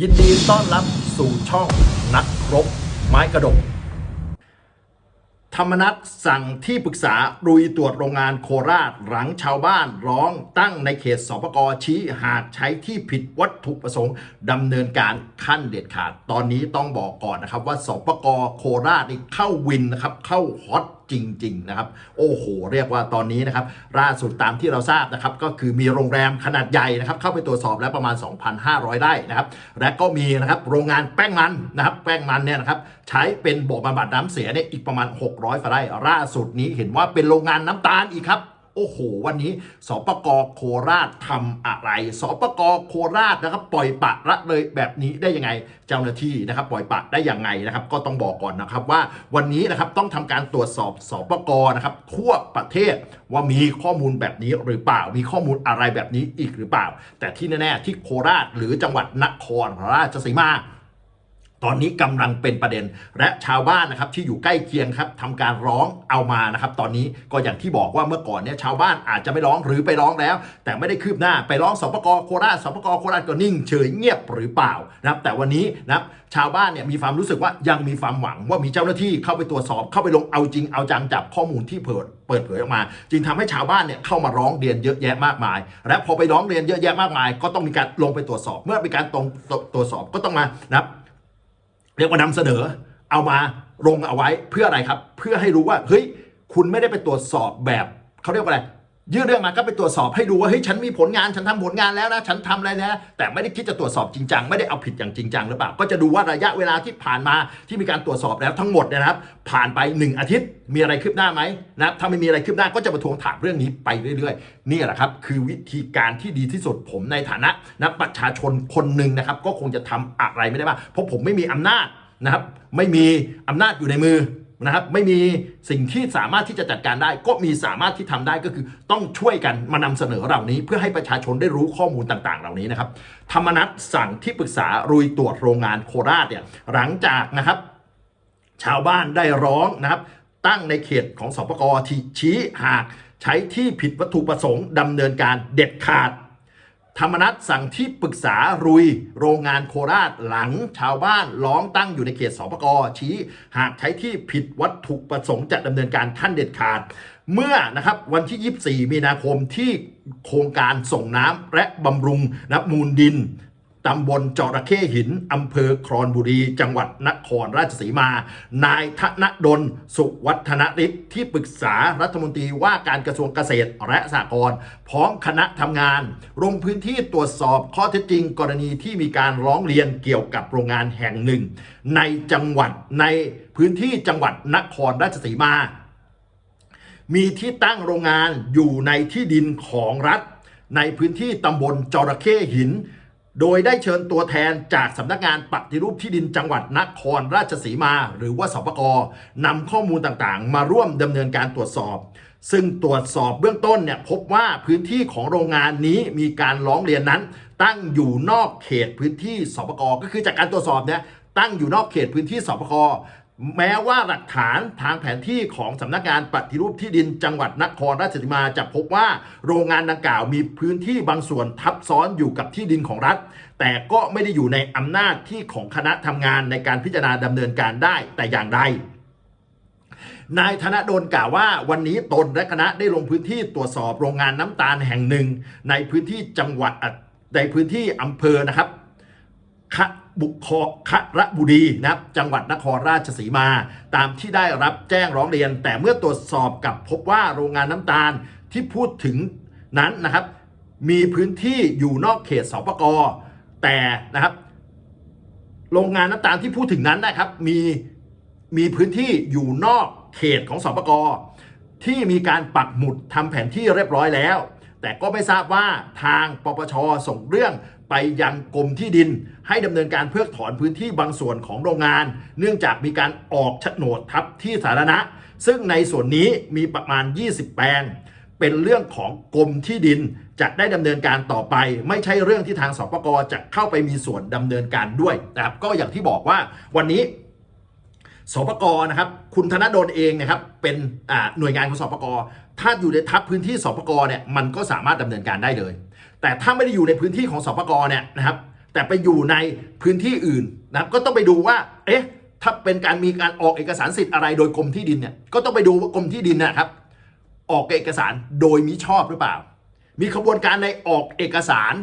ยินดีต้อนรับสู่ช่องนักรบไม้กระดก ธรรมนัตสั่งที่ปรึกษารุยตรวจโรงงานโคราชหลังชาวบ้านร้องตั้งในเขตสปกชี้หากใช้ที่ผิดวัตถุประสงค์ดำเนินการขั้นเด็ดขาด ตอนนี้ต้องบอกก่อนนะครับว่าสปกโคราชนี่เข้าวินนะครับเข้าฮอตจริง ๆ นะครับ โอ้โห เรียกว่าตอนนี้นะครับล่าสุดตามที่เราทราบนะครับก็คือมีโรงแรมขนาดใหญ่นะครับเข้าไปตรวจสอบแล้วประมาณ 2,500 ไร่นะครับและก็มีนะครับโรงงานแป้งมันนะครับแป้งมันเนี่ยนะครับใช้เป็นบ่อบำบัดน้ำเสียเนี่ยอีกประมาณ 600ไร่ล่าสุดนี้เห็นว่าเป็นโรงงานน้ำตาลอีกครับ โอ้โห วันนี้สปกโคราชทำอะไร สปกโคราชนะครับ ปล่อยปะละเลยแบบนี้ได้ยังไง เจ้าหน้าที่นะครับ ปล่อยปะได้ยังไงนะครับ ก็ต้องบอกก่อนนะครับว่าวันนี้นะครับต้องทำการตรวจสอบสปกนะครับทั่วประเทศว่ามีข้อมูลแบบนี้หรือเปล่า มีข้อมูลอะไรแบบนี้อีกหรือเปล่า แต่ที่แน่ๆที่โคราชหรือจังหวัดนครราชสีมา ตอนนี้กำลังเป็นประเด็น และชาวบ้านนะครับที่อยู่ใกล้เคียงครับทำการร้องเอามานะครับตอนนี้ก็อย่างที่บอกว่าเมื่อก่อนเนี่ยชาวบ้านอาจจะไม่ร้องหรือไปร้องแล้ว แต่ไม่ได้คืบหน้าไปร้องสปกโคราชสปกโคราชก็นิ่งเฉยเงียบหรือเปล่านะครับแต่วันนี้นะครับชาวบ้านเนี่ยมีความรู้สึกว่ายังมีความหวังว่ามีเจ้าหน้าที่เข้าไปตรวจสอบเข้าไปลงเอาจริงเอาจังจับข้อมูลที่เปิดเปิดเผยออกมา จึงทำให้ชาวบ้านเนี่ยเข้ามาร้องเรียนเยอะแยะมากมาย และพอไปร้องเรียนเยอะแยะมากมาย ก็ต้องมีการลงไปตรวจสอบ เมื่อมีการตรงตรวจสอบก็ต้องมานะครับ เรียกว่านำเสนอ เอามาลงเอาไว้เพื่ออะไรครับ เพื่อให้รู้ว่าเฮ้ยคุณไม่ได้ไปตรวจสอบแบบเขาเรียกว่าอะไร ยื่นเรื่องมาก็ไปตรวจสอบให้ดูว่าเฮ้ยฉันมีผลงานฉันทำผลงานแล้วนะฉันทำอะไรนะแต่ไม่ได้คิดจะตรวจสอบจริงจังไม่ได้เอาผิดอย่างจริงจังหรือเปล่าก็จะดูว่าระยะเวลาที่ผ่านมาที่มีการตรวจสอบแล้วทั้งหมดเนยนะครับ ผ่านไป 1 อาทิตย์มีอะไรคืบหน้าไหมนะถ้าไม่มีอะไรคืบหน้าก็จะมาทวงถามเรื่องนี้ไปเรื่อยๆนี่แหละครับคือวิธีการที่ดีที่สุดผมในฐานะนักประชาชนคนหนึ่งนะครับก็คงจะทำอะไรไม่ได้บ้างเพราะผมไม่มีอำนาจนะครับไม่มีอำนาจอยู่ในมือ นะครับไม่มีสิ่งที่สามารถที่จะจัดการได้ ก็มีสามารถที่ทำได้ก็คือต้องช่วยกันมานำเสนอเหล่านี้ เพื่อให้ประชาชนได้รู้ข้อมูลต่าง ๆ เหล่านี้นะครับธรรมนัตสั่งที่ปรึกษารุยตรวจโรงงานโคราชเนี่ยหลังจากนะครับ ชาวบ้านได้ร้องนะครับ ตั้งในเขตของสปกที่ชี้หากใช้ที่ผิดวัตถุประสงค์ดำเนินการเด็ดขาด ธรรมนัตสั่งที่ปรึกษารุยโรงงานโคราชหลังชาวบ้านร้องตั้งอยู่ในเขตสปกชี้หากใช้ที่ผิดวัตถุประสงค์จะดำเนินการท่านเด็ดขาด เมื่อนะครับวันที่ 24 มีนาคมที่โครงการส่งน้ำและบำรุงน้ำมูลดิน ตำบลจระเข้หิน อำเภอครอนบุรี จังหวัดนครราชสีมา นายธนดล สุวัฒนฤทธิ์ที่ปรึกษารัฐมนตรีว่าการกระทรวงเกษตรและสหกรณ์พร้อมคณะทำงาน ลงพื้นที่ตรวจสอบข้อเท็จจริง กรณีที่มีการร้องเรียนเกี่ยวกับโรงงานแห่งหนึ่ง ในจังหวัดในพื้นที่จังหวัดนครราชสีมา มีที่ตั้งโรงงานอยู่ในที่ดินของรัฐ ในพื้นที่ตำบลจระเข้หิน โดยได้เชิญตัวแทนจากสำนักงานปฏิรูปที่ดินจังหวัดนครราชสีมา หรือว่าสปกนำข้อมูลต่างๆ มาร่วมดำเนินการตรวจสอบ ซึ่งตรวจสอบเบื้องต้นเนี่ยพบว่าพื้นที่ของโรงงานนี้มีการร้องเรียนนั้น ตั้งอยู่นอกเขตพื้นที่สปกก็คือจากการตรวจสอบเนี่ยตั้งอยู่นอกเขตพื้นที่สปก แม้ว่าหลักฐานทางแผนที่ของสำนักงานปฏิรูปที่ดินจังหวัดนครราชสีมาจะพบว่าโรงงานดังกล่าวมีพื้นที่บางส่วนทับซ้อนอยู่กับที่ดินของรัฐ แต่ก็ไม่ได้อยู่ในอำนาจที่ของคณะทำงานในการพิจารณาดำเนินการได้แต่อย่างใดนายธนดลกล่าวว่าวันนี้ตนและคณะได้ลงพื้นที่ตรวจสอบโรงงานน้ำตาลแห่งหนึ่ง ในพื้นที่จังหวัดในพื้นที่อำเภอนะครับคะ บุคคระบุรีนะครับจังหวัดนครราชสีมา ตามที่ได้รับแจ้งร้องเรียน แต่เมื่อตรวจสอบกับพบว่าโรงงานน้ำตาลที่พูดถึงนั้นนะครับ มีพื้นที่อยู่นอกเขตสปกแต่นะครับโรงงานน้ำตาลที่พูดถึงนั้นนะครับ มีมีพื้นที่อยู่นอกเขตของสปกที่มีการปักหมุดทำแผนที่เรียบร้อยแล้ว แต่ก็ไม่ทราบว่าทางปปชส่งเรื่อง ไปยังกรมที่ดิน ให้ดำเนินการเพิกถอนพื้นที่บางส่วนของโรงงาน เนื่องจากมีการออกโฉนดทับที่สาธารณะ ซึ่งในส่วนนี้มีประมาณ 20 แปลง เป็นเรื่องของกรมที่ดินจะได้ดำเนินการต่อไป ไม่ใช่เรื่องที่ทางสปกจะเข้าไปมีส่วนดำเนินการด้วยนะครับก็อย่างที่บอกว่าวันนี้ สปกนะครับ คุณธนดลเองนะครับเป็นหน่วยงานของสปกถ้าอยู่ในทับพื้นที่สปกเนี่ยมันก็สามารถดำเนินการได้เลย แต่ถ้าไม่ได้อยู่ในพื้นที่ของสปกเนี่ยนะครับ แต่ไปอยู่ในพื้นที่อื่นนะครับก็ต้องไปดูว่า เอ๊ะถ้าเป็นการมีการออกเอกสารสิทธิ์อะไรโดยกรมที่ดินเนี่ยก็ต้องไปดูว่ากรมที่ดินนะครับ ออกเอกสารโดยมิชอบหรือเปล่า มีขบวนการในออกเอกสาร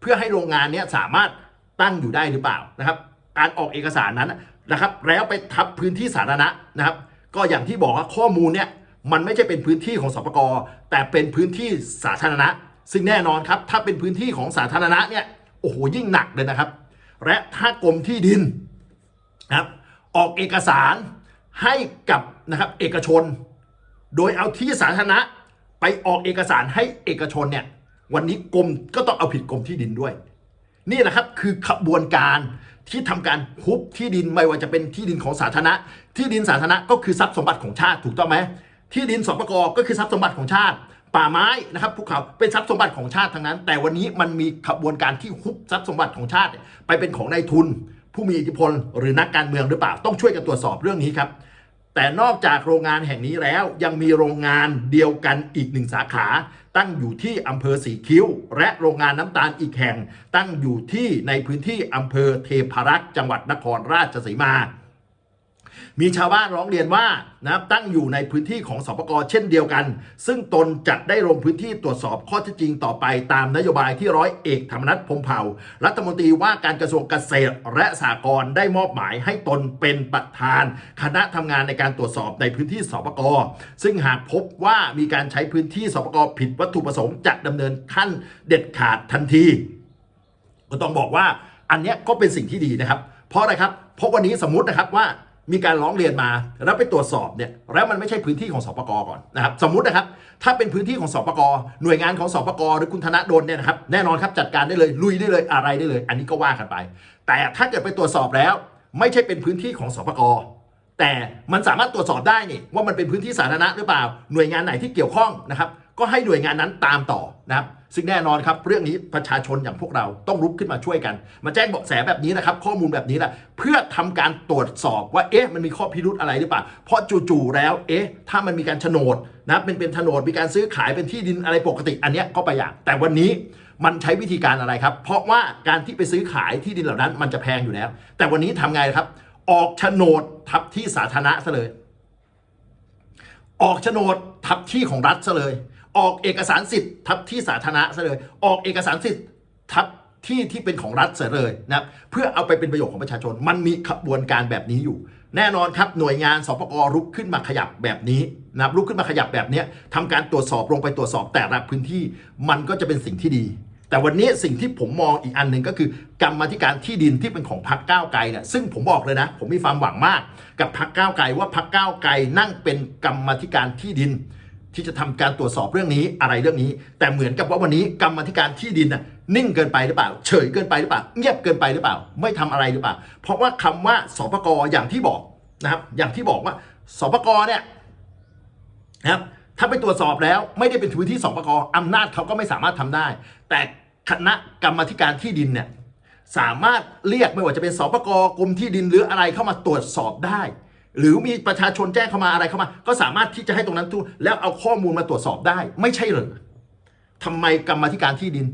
เพื่อให้โรงงานเนี้ยสามารถตั้งอยู่ได้หรือเปล่านะครับ การออกเอกสารนั้น นะครับ แล้วไปทับพื้นที่สาธารณะนะครับ ก็อย่างที่บอกว่าข้อมูลเนี่ยมันไม่ใช่เป็นพื้นที่ของสปกแต่เป็นพื้นที่สาธารณะ ซึ่งแน่นอนครับ ถ้าเป็นพื้นที่ของสาธารณะเนี่ยโอ้โหยิ่งหนักเลยนะครับ และถ้ากรมที่ดินนะครับออกเอกสารให้กับนะครับเอกชน โดยเอาที่สาธารณะไปออกเอกสารให้เอกชนเนี่ยวันนี้กรมก็ต้องเอาผิดกรมที่ดินด้วย นี่แหละครับคือขบวนการ ที่ทำการฮุบที่ดินไม่ว่าจะเป็นที่ดินของสาธารณะ ที่ดินสาธารณะก็คือทรัพย์สมบัติของชาติถูกต้องไหมที่ดินสปกก็คือทรัพย์สมบัติของชาติ ป่าไม้นะครับภูเขาเป็นทรัพย์สมบัติของชาติทั้งนั้น แต่วันนี้มันมีขบวนการที่ฮุบทรัพย์สมบัติของชาติ ไปเป็นของนายทุน ผู้มีอิทธิพล หรือนักการเมืองหรือเปล่าต้องช่วยกันตรวจสอบเรื่องนี้ครับแต่นอกจากโรงงานแห่งนี้แล้วยังมีโรงงานเดียวกันอีกหนึ่งสาขา ตั้งอยู่ที่อำเภอสีคิ้ว และโรงงานน้ำตาลอีกแห่ง ตั้งอยู่ที่ในพื้นที่อำเภอเทพารักษ์จังหวัดนครราชสีมา มีชาวบ้านร้องเรียนว่านะตั้งอยู่ในพื้นที่ของสปกเช่นเดียวกัน ซึ่งตนจะได้ลงพื้นที่ตรวจสอบข้อเท็จจริงต่อไปตามนโยบายที่ร้อยเอกธรรมนัฐพมเผ่า รัฐมนตรีว่าการกระทรวงเกษตรและสหกรณ์ได้มอบหมายให้ตนเป็นประธาน คณะทำงานในการตรวจสอบในพื้นที่สปกซึ่งหากพบว่ามีการใช้พื้นที่สปกผิดวัตถุประสงค์จะดำเนินขั้นเด็ดขาดทันทีก็ต้องบอกว่าอันนี้ก็เป็นสิ่งที่ดีนะครับ เพราะอะไรครับเพราะวันนี้สมมตินะครับว่า มีการร้องเรียนมาแล้วไปตรวจสอบเนี่ยแล้วมันไม่ใช่พื้นที่ของสปกก่อนนะครับสมมุตินะครับ ถ้าเป็นพื้นที่ของสปกหน่วยงานของสปกหรือคุณธนดลเนี่ยนะครับแน่นอนครับจัดการได้เลยลุยได้เลยอะไรได้เลย อันนี้ก็ว่ากันไป แต่ถ้าเกิดไปตรวจสอบแล้ว ไม่ใช่เป็นพื้นที่ของสปก แต่มันสามารถตรวจสอบได้นี่ว่ามันเป็นพื้นที่สาธารณะหรือเปล่า หน่วยงานไหนที่เกี่ยวข้องนะครับ ก็ให้หน่วยงานนั้นตามต่อนะครับซึ่งแน่นอนครับ เรื่องนี้ประชาชนอย่างพวกเราต้องลุกขึ้นมาช่วยกัน มาแจ้งเบาะแสแบบนี้นะครับ ข้อมูลแบบนี้แหละเพื่อทำการตรวจสอบว่าเอ๊ะมันมีข้อพิรุธอะไรหรือเปล่า เพราะจู่ๆแล้วเอ๊ะถ้ามันมีการโฉนดนะเป็นเป็นโฉนดมีการซื้อขายเป็นที่ดินอะไรปกติ อันเนี้ยก็ไปอย่างแต่วันนี้มันใช้วิธีการอะไรครับ เพราะว่าการที่ไปซื้อขายที่ดินเหล่านั้น มันจะแพงอยู่แล้ว แต่วันนี้ทำไงครับ ออกโฉนดทับที่สาธารณะซะเลย ออกโฉนดทับที่ของรัฐซะเลย ออกเอกสารสิทธิ์ทับที่สาธารณะซะเลย ออกเอกสารสิทธิ์ทับที่ที่เป็นของรัฐซะเลยนะครับเพื่อเอาไปเป็นประโยชน์ของประชาชน มันมีขบวนการแบบนี้อยู่ แน่นอนครับหน่วยงานสปกรุกขึ้นมาขยับแบบนี้นะครับลุกขึ้นมาขยับแบบเนี้ยทำการตรวจสอบลงไปตรวจสอบแต่ละพื้นที่ มันก็จะเป็นสิ่งที่ดี แต่วันนี้สิ่งที่ผมมองอีกอันหนึ่งก็คือกรรมาธิการที่ดินที่เป็นของพรรคก้าวไกลเนี่ยซึ่งผมบอกเลยนะ ผมมีความหวังมาก กับพรรคก้าวไกลว่าพรรคก้าวไกลนั่งเป็นกรรมาธิการที่ดิน ที่จะทำการตรวจสอบเรื่องนี้อะไรเรื่องนี้ แต่เหมือนกับว่าวันนี้กรรมาธิการที่ดินน่ะนิ่งเกินไปหรือเปล่า เฉยเกินไปหรือเปล่า เงียบเกินไปหรือเปล่า ไม่ทำอะไรหรือเปล่า เพราะว่าคำว่าสปกอย่างที่บอกนะครับอย่างที่บอกว่าสปกเนี่ยนะครับถ้าไปตรวจสอบแล้วไม่ได้เป็นพื้นที่สปกอำนาจเขาก็ไม่สามารถทำได้ แต่ คณะกรรมธิการที่ดินเนี่ยสามารถเรียกไม่ว่าจะเป็นสปกกรมที่ดินหรืออะไรเข้ามาตรวจสอบได้ หรือมีประชาชนแจ้งเข้ามาอะไรเข้ามา ก็สามารถที่จะให้ตรงนั้นทุแล้วเอาข้อมูลมาตรวจสอบได้ ไม่ใช่เหรอทำไมกรรมธิการที่ดิน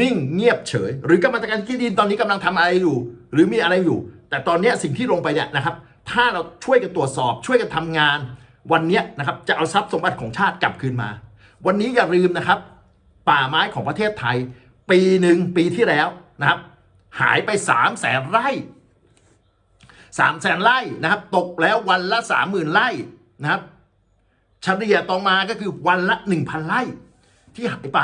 นิ่งเงียบเฉย หรือกรรมธิการที่ดินตอนนี้กำลังทำอะไรอยู่ หรือมีอะไรอยู่ แต่ตอนนี้สิ่งที่ลงไปเนี่ยนะครับ ถ้าเราช่วยกันตรวจสอบ ช่วยกันทำงาน วันนี้นะครับจะเอาทรัพย์สมบัติของชาติกลับคืนมา วันนี้อย่าลืมนะครับ ป่าไม้ของประเทศไทย ปีหนึ่งปีที่แล้วนะครับ หายไป3 0 0แสนไร่3 0 0แสนไร่นะครับ ตกแล้ววันละ30,000ไร่นะครับเฉลี่ยต่อมาก็คือวันละ1,000ไร่ที่หายไป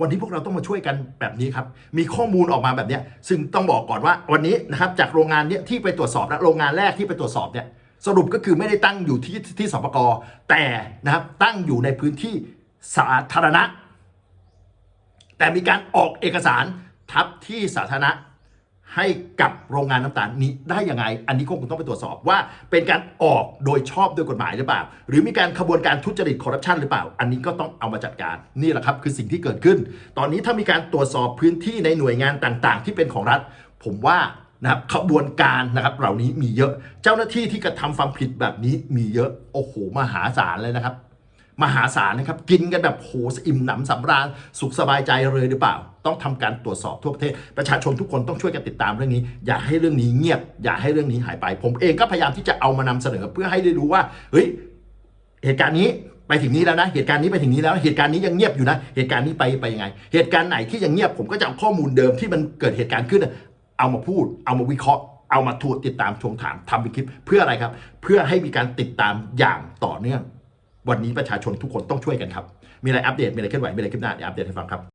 วันนี้พวกเราต้องมาช่วยกันแบบนี้ครับ มีข้อมูลออกมาแบบนี้ซึ่งต้องบอกก่อนว่าวันนี้นะครับ จากโรงงานเนี้ยที่ไปตรวจสอบนะโรงงานแรกที่ไปตรวจสอบเนี่ยสรุปก็คือไม่ได้ตั้งอยู่ที่ที่สปกแต่นะครับตั้งอยู่ในพื้นที่สาธารณะ แต่มีการออกเอกสารทับที่สาธารณะให้กับโรงงานน้ำตาลนี้ได้ยังไง อันนี้ก็คงต้องไปตรวจสอบว่าเป็นการออกโดยชอบด้วยกฎหมายหรือเปล่า หรือมีการขบวนการทุจริตคอร์รัปชันหรือเปล่า อันนี้ก็ต้องเอามาจัดการนี่แหละครับคือสิ่งที่เกิดขึ้น ตอนนี้ถ้ามีการตรวจสอบพื้นที่ในหน่วยงานต่างๆ ที่เป็นของรัฐ ผมว่านะครับขบวนการนะครับเหล่านี้มีเยอะ เจ้าหน้าที่ที่กระทำความผิดแบบนี้มีเยอะโอ้โหมหาศาลเลยนะครับ มหาศาลนะครับ กินกันแบบโหอิ่มหนำสำราญสุขสบายใจเลยหรือเปล่า ต้องทำการตรวจสอบทั่วประเทศ ประชาชนทุกคนต้องช่วยกันติดตามเรื่องนี้ อย่าให้เรื่องนี้เงียบ อย่าให้เรื่องนี้หายไป ผมเองก็พยายามที่จะเอามานำเสนอเพื่อให้ได้รู้ว่าเฮ้ยเหตุการณ์นี้ไปถึงนี้แล้วนะ เหตุการณ์นี้ไปถึงนี้แล้วเหตุการณ์นี้ยังเงียบอยู่นะ เหตุการณ์นี้ไปไปยังไง เหตุการณ์ไหนที่ยังเงียบผมก็จะเอาข้อมูลเดิมที่มันเกิดเหตุการณ์ขึ้น เอามาพูด เอามาวิเคราะห์เอามาทวติดตามทวงถามทำเป็นคลิปเพื่ออะไรครับ เพื่อให้มีการติดตามอย่างต่อเนื่อง วันนี้ประชาชนทุกคนต้องช่วยกันครับ มีอะไรอัปเดต มีอะไรเคลื่อนไหว มีอะไรขึ้นหน้าเดี๋ยวอัปเดตให้ฟังครับ